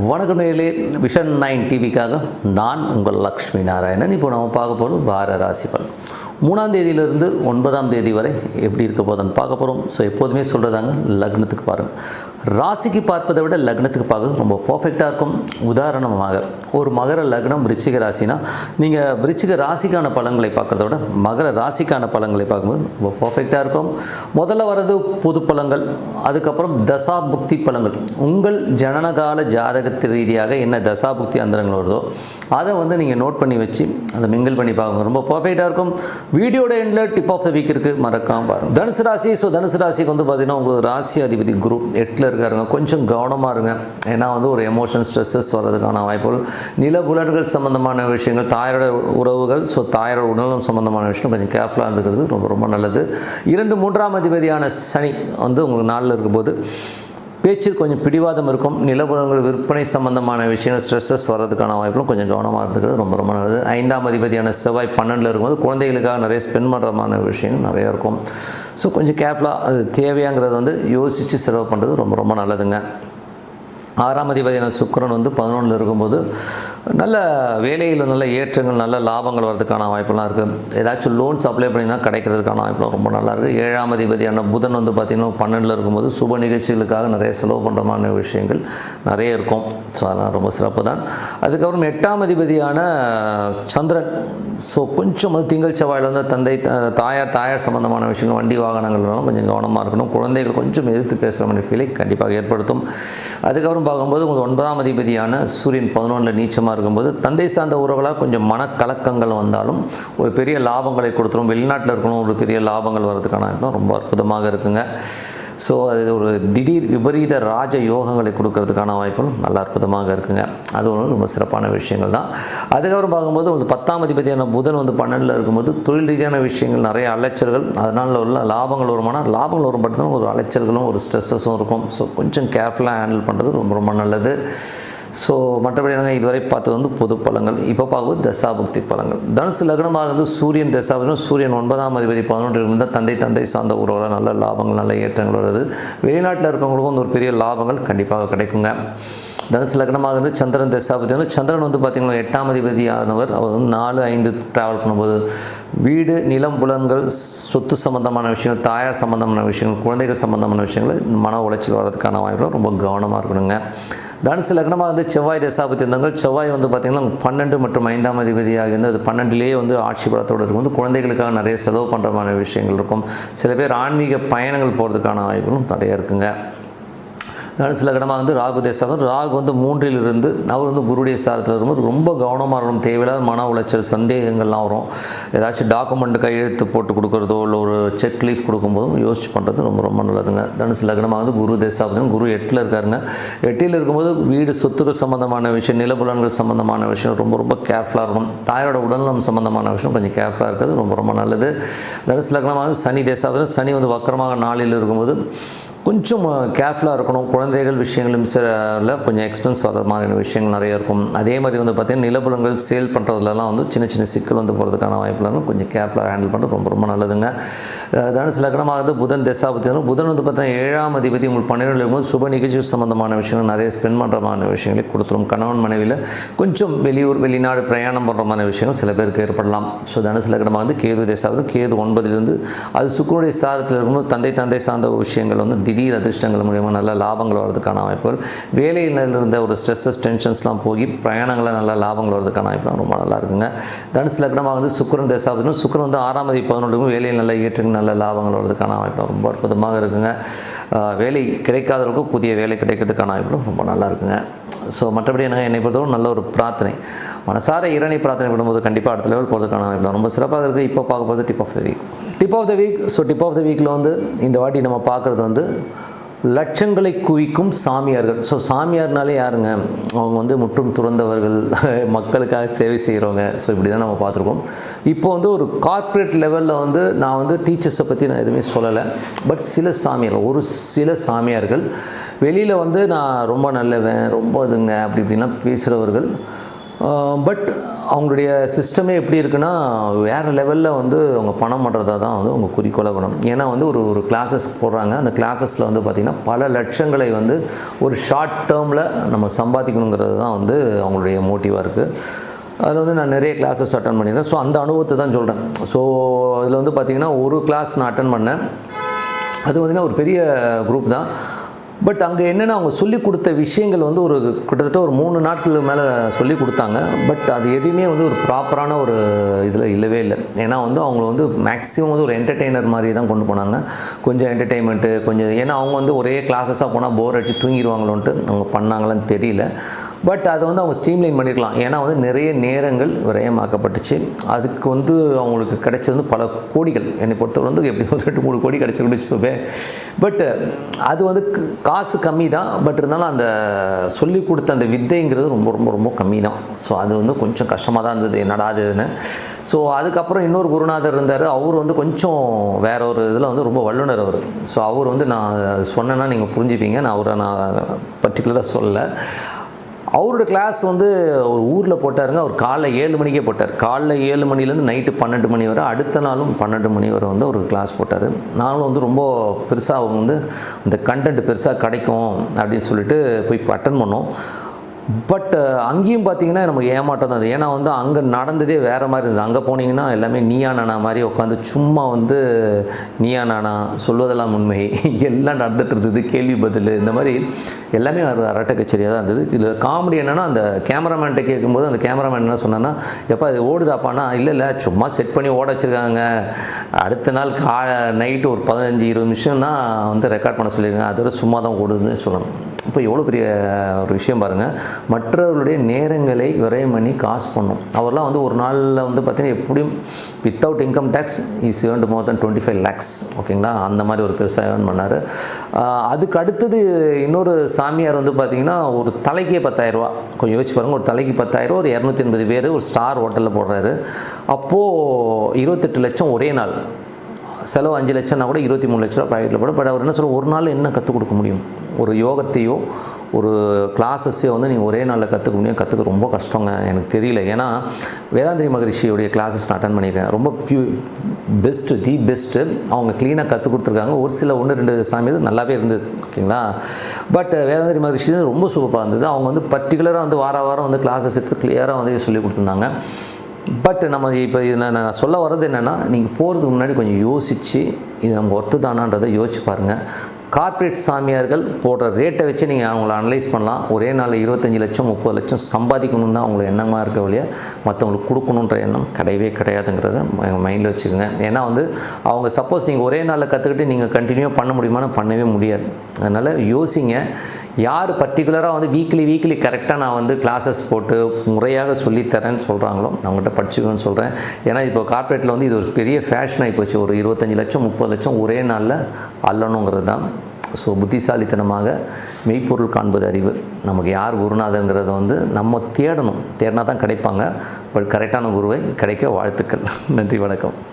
வணக்கம் நேர்களே vision nine டிவிக்காக நான் உங்கள் லக்ஷ்மி நாராயணன். இப்போ நம்ம பார்க்க போகிறது வார ராசி பலன். மூணாம் தேதியிலிருந்து ஒன்பதாம் தேதி வரை எப்படி இருக்க போதுன்னு பார்க்க போகிறோம் ஸோ எப்போதுமே சொல்கிறதாங்க லக்னத்துக்கு பாருங்கள் ராசிக்கு பார்ப்பதை விட லக்னத்துக்கு பார்க்கறது ரொம்ப பர்ஃபெக்டாக இருக்கும். உதாரணமாக ஒரு மகர லக்னம் விருச்சிக ராசினா நீங்கள் விருச்சிக ராசிக்கான பலன்களை பார்க்குறத விட மகர ராசிக்கான பலன்களை பார்க்கும்போது ரொம்ப பர்ஃபெக்டாக இருக்கும். முதல்ல வர்றது பொது பழங்கள் அதுக்கப்புறம் தசாபுக்தி பழங்கள் உங்கள் ஜனனகால ஜாதகத்து ரீதியாக என்ன தசாபுக்தி அந்தரங்கள் வருதோ அதை வந்து நீங்கள் நோட் பண்ணி வச்சு அதை மிங்கிள் பண்ணி பார்க்கணும் ரொம்ப பர்ஃபெக்டாக இருக்கும். வீடியோட எண்டில் டிப் ஆஃப் த வீக் இருக்குது மறக்காமல் பாருங்கள் தனுசு ராசி ஸோ தனுசு ராசிக்கு வந்து பார்த்தீங்கன்னா உங்களுக்கு ராசி அதிபதி குரு எட்டில் இருக்காருங்க. கொஞ்சம் கவனமாக இருங்க. ஏன்னா வந்து ஒரு எமோஷன் ஸ்ட்ரெஸ்ஸஸ் வர்றதுக்கான வாய்ப்புகள் நில புலன்கள் சம்மந்தமான விஷயங்கள் தாயோட உறவுகள் ஸோ தாயோட உடல்நலம் சம்மந்தமான விஷயம் கொஞ்சம் கேர்ஃபுல்லாக இருந்துக்கிறது ரொம்ப ரொம்ப நல்லது. இரண்டு மூன்றாம் அதிபதியான சனி வந்து உங்களுக்கு நாளில் இருக்கும்போது பேச்சில் கொஞ்சம் பிடிவாதம் இருக்கும். நிலபுலங்கள் விற்பனை சம்பந்தமான விஷயங்கள் ஸ்ட்ரெஸ்ஸஸ் வர்றதுக்கான வாய்ப்பும் கொஞ்சம் கவனமாக இருக்கிறது ரொம்ப ரொம்ப நல்லது. ஐந்தாம் அதிபதியான செவ்வாய் பன்னெண்டில் இருக்கும்போது குழந்தைகளுக்காக நிறைய ஸ்பெண்ட் பண்ணுறமான விஷயங்கள் நிறையா இருக்கும். ஸோ கொஞ்சம் கேர்ஃபுல்லாக அது தேவையாங்கிறத வந்து யோசித்து செலவு பண்ணுறது ரொம்ப ரொம்ப நல்லதுங்க. ஆறாம் அதிபதியான சுக்கரன் வந்து பதினொன்றில் இருக்கும்போது நல்ல வேலையில் நல்ல ஏற்றங்கள் நல்ல லாபங்கள் வரதுக்கான வாய்ப்பெல்லாம் இருக்குது ஏதாச்சும் லோன்ஸ் அப்ளை பண்ணிங்கன்னா கிடைக்கிறதுக்கான வாய்ப்புலாம் ரொம்ப நல்லா இருக்குது ஏழாம் அதிபதியான புதன் வந்து பார்த்திங்கன்னா பன்னெண்டில் இருக்கும்போது சுப நிகழ்ச்சிகளுக்காக நிறைய செலவு பண்ணுறமான விஷயங்கள் நிறைய இருக்கும். ஸோ அதெல்லாம் ரொம்ப சிறப்பு தான் அதுக்கப்புறம் எட்டாம் அதிபதியான சந்திரன். ஸோ கொஞ்சம் அது திங்கள் செவ்வாயில் வந்து தந்தை த- தாயார் தாயார் சம்மந்தமான விஷயங்கள் வண்டி வாகனங்கள்லாம் கொஞ்சம் கவனமாக இருக்கணும். குழந்தைகள் கொஞ்சம் எதிர்த்து பேசுகிற மாதிரி ஃபீலை கண்டிப்பாக ஏற்படுத்தும். அதுக்கப்புறம் பார்க்கும்போது உங்களுக்கு ஒன்பதாம் அதிபதியான சூரியன் பதினொன்றில் நீச்சமாக இருக்கும்போது தந்தை சார்ந்த உறவுகளாக கொஞ்சம் மனக்கலக்கங்கள் வந்தாலும் ஒரு பெரிய லாபங்களை கொடுத்துரும். வெளிநாட்டில் இருக்கணும் ஒரு பெரிய லாபங்கள் வர்றதுக்கான ரொம்ப அற்புதமாக இருக்குங்க. ஸோ அது ஒரு திடீர் விபரீத ராஜ யோகங்களை கொடுக்கறதுக்கான வாய்ப்பும் நல்ல அற்புதமாக இருக்குங்க. அது ஒன்று ரொம்ப சிறப்பான விஷயங்கள் தான். அதுக்கப்புறம் பார்க்கும்போது உங்களுக்கு பத்தாம் அதிபதியான புதன் வந்து பன்னெண்டில் இருக்கும்போது தொழில் ரீதியான விஷயங்கள் நிறைய அலைச்சல்கள். அதனால் உள்ள லாபங்கள் வருமானால் லாபங்கள் வரும் மட்டும்தான் ஒரு அலைச்சல்களும் ஒரு ஸ்ட்ரெஸ்ஸஸும் இருக்கும். ஸோ கொஞ்சம் கேர்ஃபுல்லாக ஹேண்டில் பண்ணுறது ரொம்ப ரொம்ப நல்லது. ஸோ மற்றபடி நாங்கள் இதுவரை பார்த்தது வந்து பொது பழங்கள் இப்போ பார்க்கும்போது தசாபக்தி பழங்கள் தனுசு லக்னமாக இருந்து சூரியன் தசாபதினும் சூரியன் ஒன்பதாம் அதிபதி பதினொன்றில் இருந்தால் தந்தை தந்தை சார்ந்த உறவுகள் நல்ல லாபங்கள் நல்ல ஏற்றங்கள் வருது வெளிநாட்டில் இருக்கவங்களுக்கும் வந்து ஒரு பெரிய லாபங்கள் கண்டிப்பாக கிடைக்குங்க. தனுசு லக்னமாக இருந்து சந்திரன் தசாபதி வந்து சந்திரன் வந்து பார்த்திங்கன்னா எட்டாம் அதிபதியானவர். அவர் வந்து நாலு ஐந்து ட்ராவல் பண்ணும்போது வீடு நிலம் புலன்கள் சொத்து சம்பந்தமான விஷயங்கள் தாயார் சம்பந்தமான விஷயங்கள் குழந்தைகள் சம்பந்தமான விஷயங்கள் இந்த மன உளைச்சல் வர்றதுக்கான வாய்ப்புகள் ரொம்ப கவனமாக இருக்கணுங்க. தனுசு லக்னமாக வந்து செவ்வாய் தசாபதி செவ்வாய் வந்து பார்த்திங்கன்னா பன்னெண்டு மற்றும் ஐந்தாம் அதிபதியாக இருந்து அது பன்னெண்டுலேயே வந்து ஆட்சி பலத்தோடு இருக்கும். வந்து குழந்தைகளுக்காக நிறைய செலவு பண்ணுறமான விஷயங்கள் இருக்கும். சில பேர் ஆன்மீக பயணங்கள் போகிறதுக்கான வாய்ப்புகளும் நிறைய இருக்குங்க. தனுசு லக்னமாக வந்து ராகு தேசம் ராகு வந்து மூன்றில் இருந்து அவர் வந்து குருடைய சாரத்தில் இருக்கும்போது ரொம்ப கவனமாக இருக்கணும் தேவையில்லாத மன உளைச்சல் சந்தேகங்கள்லாம் வரும். ஏதாச்சும் டாக்குமெண்ட் கையெழுத்து போட்டு கொடுக்குறதோ இல்லை ஒரு செக் லீஃப் கொடுக்கும்போதும் யோசிச்சு பண்ணுறது ரொம்ப ரொம்ப நல்லதுங்க. தனுசு லக்னமாக வந்து குரு தேசாபதம் குரு எட்டில் இருக்காருங்க. எட்டில் இருக்கும்போது வீடு சொத்துக்கள் சம்மந்தமான விஷயம் நிலபுலன்கள் சம்மந்தமான விஷயம் ரொம்ப ரொம்ப கேர்ஃபுல்லாக இருக்கணும். தாயோட உடல்நலம் சம்மந்தமான விஷயம் கொஞ்சம் கேர்ஃபுல்லாக இருக்கிறது ரொம்ப ரொம்ப நல்லது. தனுசு லக்னமாக வந்து சனி தேசாபதம் சனி வந்து வக்கரமாக நாளில் இருக்கும்போது கொஞ்சம் கேர்ஃபுல்லாக இருக்கணும். குழந்தைகள் விஷயங்களும் சில கொஞ்சம் எக்ஸ்பென்ஸ் வர மாதிரியான விஷயங்கள் நிறைய இருக்கும். அதே மாதிரி வந்து பார்த்திங்கன்னா நிலபுலங்கள் சேல் பண்ணுறதுலலாம் வந்து சின்ன சின்ன சிக்கல் வந்து போகிறதுக்கான வாய்ப்புலாம் கொஞ்சம் கேர்ஃபுல்லாக ஹேண்டில் பண்ணுறது ரொம்ப ரொம்ப நல்லதுங்க. அஹ் தனுசு லக்னமாக இருந்து புதன் தசாபதி புதன் வந்து பார்த்தீங்கன்னா ஏழாம் அதிபதி உங்களுக்கு பன்னிரெண்டு இருக்கும்போது சுப நிகழ்ச்சி சம்மந்தமான விஷயங்கள் நிறைய ஸ்பெண்ட் பண்ணுறமான விஷயங்களை கொடுத்துரும். கணவன் மனைவியில் கொஞ்சம் வெளியூர் வெளிநாடு பிரயாணம் பண்ணுறமான விஷயங்கள் சில பேருக்கு ஏற்படலாம். ஸோ தனுசு லக்னமாக வந்து கேது தசாபதி கேது ஒன்பதுலேருந்து அது சுக்கரனுடைய சாரத்தில் இருக்கும்போது தந்தை தந்தை சார்ந்த விஷயங்கள் வந்து திடீர் அதிர்ஷ்டங்கள் மூலயமா நல்ல லாபங்கள் வர்றதுக்கான வாய்ப்புகள். வேலையில் இருந்த ஒரு ஸ்ட்ரெஸ்ஸஸ் டென்ஷன்ஸ்லாம் போய் பிரயாணங்களில் நல்ல லாபங்கள் வர்றதுக்கான வாய்ப்புலாம் ரொம்ப நல்லா இருக்குங்க. தனுசு லக்னமாக வந்து சுக்கரன் தசாபதினும் சுக்கரன் வந்து ஆறாம் தேதி பதினொன்றுக்கும் வேலையில் நல்ல ஏற்றுக்கு நல்ல லாபங்கள் வர்றதுக்கான வாய்ப்பு ரொம்ப அற்புதமாக இருக்குங்க. வேலை கிடைக்காதவர்களுக்கும் புதிய வேலை கிடைக்கிறதுக்கான வாய்ப்புகளும் ரொம்ப நல்லா இருக்குங்க. ஸோ மற்றபடி எனக்கு என்னை பொறுத்தவரை நல்ல ஒரு பிரார்த்தனை. மனசார இரணை பிரார்த்தனை பண்ணும்போது கண்டிப்பாக அடுத்த லெவல் போகிறதுக்கான வாய்ப்பு ரொம்ப சிறப்பாக இருக்குது இப்போ பார்க்க போகிறது tip of the week tip of the week so tip of the வீக்கில் வந்து இந்த வாட்டி நம்ம பார்க்குறது வந்து லட்சங்களை குவிக்கும் சாமியார்கள். ஸோ சாமியார்னாலே யாருங்க? அவங்க வந்து முற்றும் துறந்தவர்கள் மக்களுக்காக சேவை செய்கிறவங்க ஸோ இப்படி தான் நம்ம பார்த்துருக்கோம். இப்போ வந்து ஒரு கார்ப்பரேட் லெவலில் வந்து நான் வந்து டீச்சர்ஸை பற்றி நான் எதுவுமே சொல்லலை. பட் சில சாமியார்கள் ஒரு சில சாமியார்கள் வெளியில் வந்து நான் ரொம்ப நல்லவன் ரொம்ப இதுங்க அப்படி இப்படின்லாம் பேசுகிறவர்கள் பட் அவங்களுடைய சிஸ்டமே எப்படி இருக்குன்னா வேறு லெவலில் வந்து அவங்க பணம் பண்ணுறதா தான் வந்து அவங்க குறிக்கோளாக வேணும் ஏன்னா வந்து ஒரு ஒரு கிளாஸஸ் போடுறாங்க. அந்த கிளாஸஸில் வந்து பார்த்திங்கன்னா பல லட்சங்களை வந்து ஒரு ஷார்ட் டேர்மில் நம்ம சம்பாதிக்கணுங்கிறது தான் வந்து அவங்களுடைய மோட்டிவாக இருக்குது அதில் வந்து நான் நிறைய கிளாஸஸ் அட்டன் பண்ணியிருக்கேன். ஸோ அந்த அனுபவத்தை தான் சொல்கிறேன் ஸோ அதில் வந்து பார்த்திங்கன்னா ஒரு கிளாஸ் நான் அட்டன் பண்ணேன். அது பார்த்திங்கன்னா ஒரு பெரிய குரூப் தான். பட் அங்கே என்னென்னா அவங்க சொல்லி கொடுத்த விஷயங்கள் வந்து ஒரு கிட்டத்தட்ட ஒரு மூணு நாட்கள் மேலே சொல்லி கொடுத்தாங்க. பட் அது எதுவுமே வந்து ஒரு ப்ராப்பரான ஒரு இதில் இல்லவே இல்லை. ஏன்னா வந்து அவங்க வந்து மேக்ஸிமம் வந்து ஒரு என்டர்டெய்னர் மாதிரி தான் கொண்டு போனாங்க. கொஞ்சம் என்டர்டெயின்மெண்ட்டு கொஞ்சம் ஏன்னா அவங்க வந்து ஒரே கிளாஸஸாக போனால் போர் அடித்து தூங்கிடுவாங்களோன்ட்டு அவங்க பண்ணாங்களான்னு தெரியல. பட் அதை வந்து அவங்க ஸ்ட்ரீம்லைன் பண்ணியிருக்கலாம் ஏன்னா வந்து நிறைய நேரங்கள் விரயமாக்கப்பட்டுச்சு. அதுக்கு வந்து அவங்களுக்கு கிடைச்சது வந்து பல கோடிகள். என்னை பொறுத்தவரை வந்து எப்படி ஒரு ரெண்டு மூணு கோடி கிடச்சி வச்சுக்கோவே பட் அது வந்து காசு கம்மி தான் பட் இருந்தாலும் அந்த சொல்லி கொடுத்த அந்த வித்தைங்கிறது ரொம்ப ரொம்ப ரொம்ப கம்மி தான் ஸோ அது வந்து கொஞ்சம் கஷ்டமாக தான் இருந்தது. என்னடா அதுன்னு ஸோ அதுக்கப்புறம் இன்னொரு குருநாதர் இருந்தார். அவர் வந்து கொஞ்சம் வேற ஒரு இதில் வந்து ரொம்ப வல்லுனர் அவர். ஸோ அவர் வந்து நான் சொன்னேன்னா நீங்கள் புரிஞ்சுப்பீங்க. நான் அவரை நான் பர்டிகுலராக சொல்லலை. அவரோட கிளாஸ் வந்து ஒரு ஊரில் போட்டாருங்க. அவர் காலைல ஏழு மணிக்கே போட்டார். காலைல ஏழு மணிலேருந்து நைட்டு பன்னெண்டு மணி வரை அடுத்த நாளும் பன்னெண்டு மணி வரை வந்து ஒரு கிளாஸ் போட்டார். நாங்களும் வந்து ரொம்ப பெருசாக அவங்க வந்து அந்த கண்டென்ட் பெருசாக கிடைக்கும் அப்படின்னு சொல்லிட்டு போய் அட்டன் பண்ணோம். பட் uh, அங்கேயும் பார்த்தீங்கன்னா நமக்கு ஏமாட்டம் தான் அது ஏன்னா வந்து அங்கே நடந்ததே வேறு மாதிரி இருந்தது. அங்கே போனீங்கன்னா எல்லாமே நீயா நானா மாதிரி உட்காந்து சும்மா வந்து நீயா நானா சொல்வதெல்லாம் உண்மை. எல்லாம் நடந்துட்டு இருந்தது. கேள்வி பதில் இந்த மாதிரி எல்லாமே ஒரு அரட்டை கச்சேரியாக தான் இருந்தது. இதில் காமெடி என்னென்னா அந்த கேமராமேன்ட்ட கேட்கும்போது அந்த கேமராமேன் என்ன சொன்னான்னா எப்போ அது ஓடுதாப்பானா இல்லை இல்லை. சும்மா செட் பண்ணி ஓட வச்சுருக்காங்க. அடுத்த நாள் கா நைட்டு ஒரு பதினஞ்சு இருபது நிமிஷம் தான் வந்து ரெக்கார்ட் பண்ண சொல்லியிருக்காங்க. அதோட சும்மா தான் ஓடுதுன்னு சொல்லணும். இப்போ எவ்வளோ பெரிய ஒரு விஷயம் பாருங்கள் மற்றவர்களுடைய நேரங்களை விரயம் பண்ணி காசு பண்ணும். அவர்லாம் வந்து ஒரு நாளில் வந்து பார்த்திங்கன்னா எப்படியும் without income tax is earned more then twenty five lakhs ஓகேங்களா அந்த மாதிரி ஒரு பெருசாக ஏர்ன் பண்ணார். அதுக்கு அடுத்தது இன்னொரு சாமியார் வந்து பார்த்தீங்கன்னா ஒரு தலைக்கே பத்தாயிரரூவா கொஞ்சம் யோசிச்சு பாருங்கள் ஒரு தலைக்கு பத்தாயிரம் ஒரு இரநூத்தி எண்பது பேர் ஒரு ஸ்டார் ஹோட்டலில் போடுறாரு. அப்போது இருபத்தெட்டு லட்சம் ஒரே நாள். செலவு அஞ்சு லட்சம்னா கூட இருபத்தி மூணு லட்ச ரூபா பாக்கெட்டில் போட பட் அவர் என்ன சொல்ல ஒரு நாள் என்ன கற்றுக் கொடுக்க முடியும்? ஒரு யோகத்தையோ ஒரு கிளாஸஸையோ வந்து நீங்கள் ஒரே நாளில் கற்றுக்க முடியும். கற்றுக்க ரொம்ப கஷ்டங்க. எனக்கு தெரியல. ஏன்னா வேதாந்திரி மகரிஷியோடைய கிளாஸஸ் நான் அட்டன் பண்ணியிருக்கேன். ரொம்ப பியூ பெஸ்ட்டு தி பெஸ்ட்டு அவங்க க்ளீனாக கற்றுக் கொடுத்துருக்காங்க. ஒரு சில ஒன்று ரெண்டு சாமி நல்லாவே இருந்தது. ஓகேங்களா? பட் வேதாந்திரி மகரிஷி ரொம்ப சூப்பராக இருந்தது. அவங்க வந்து பர்டிகுலராக வந்து வார வாரம் வந்து கிளாஸஸ் எடுத்து கிளியராக வந்து சொல்லி கொடுத்துருந்தாங்க. பட் நம்ம இப்போ இது நான் நான் சொல்ல வர்றது என்னென்னா நீங்கள் போகிறதுக்கு முன்னாடி கொஞ்சம் யோசித்து இது நமக்கு ஒர்த்து தானான்றதை யோசிச்சு பாருங்கள் கார்ப்பரேட் சாமியார்கள் போடுற ரேட்டை வச்சு நீங்கள் அவங்கள அனலைஸ் பண்ணலாம். ஒரே நாளில் இருபத்தஞ்சி லட்சம் முப்பது லட்சம் சம்பாதிக்கணும் தான் அவங்களுக்கு எண்ணமாக இருக்க வழியாக மற்றவங்களுக்கு கொடுக்கணுன்ற எண்ணம் கிடையவே கிடையாதுங்கிறத மைண்டில் வச்சுக்கோங்க. ஏன்னா வந்து அவங்க சப்போஸ் நீங்கள் ஒரே நாளில் கற்றுக்கிட்டு நீங்கள் கண்டினியூ பண்ண முடியுமான்னு பண்ணவே முடியாது. அதனால் யோசிங்க. யார் பர்டிகுலராக வந்து வீக்லி வீக்லி கரெக்டாக நான் வந்து கிளாஸஸ் போட்டு முறையாக சொல்லித்தரேன்னு சொல்கிறாங்களோ அவங்ககிட்ட படிச்சுக்கணும்னு சொல்கிறேன் ஏன்னா இப்போ கார்ப்பரேட்டில் வந்து இது ஒரு பெரிய ஃபேஷன் ஆகி போச்சு. ஒரு இருபத்தஞ்சி லட்சம் முப்பது லட்சம் ஒரே நாளில் அல்லணுங்கிறது தான். ஸோ புத்திசாலித்தனமாக மெய்ப்பொருள் காண்பது அறிவு. நமக்கு யார் குருநாதங்கிறத வந்து நம்ம தேடணும். தேடினா தான் கிடைப்பாங்க. பட் கரெக்டான குருவை கிடைக்க வாழ்த்துக்கள். நன்றி வணக்கம்.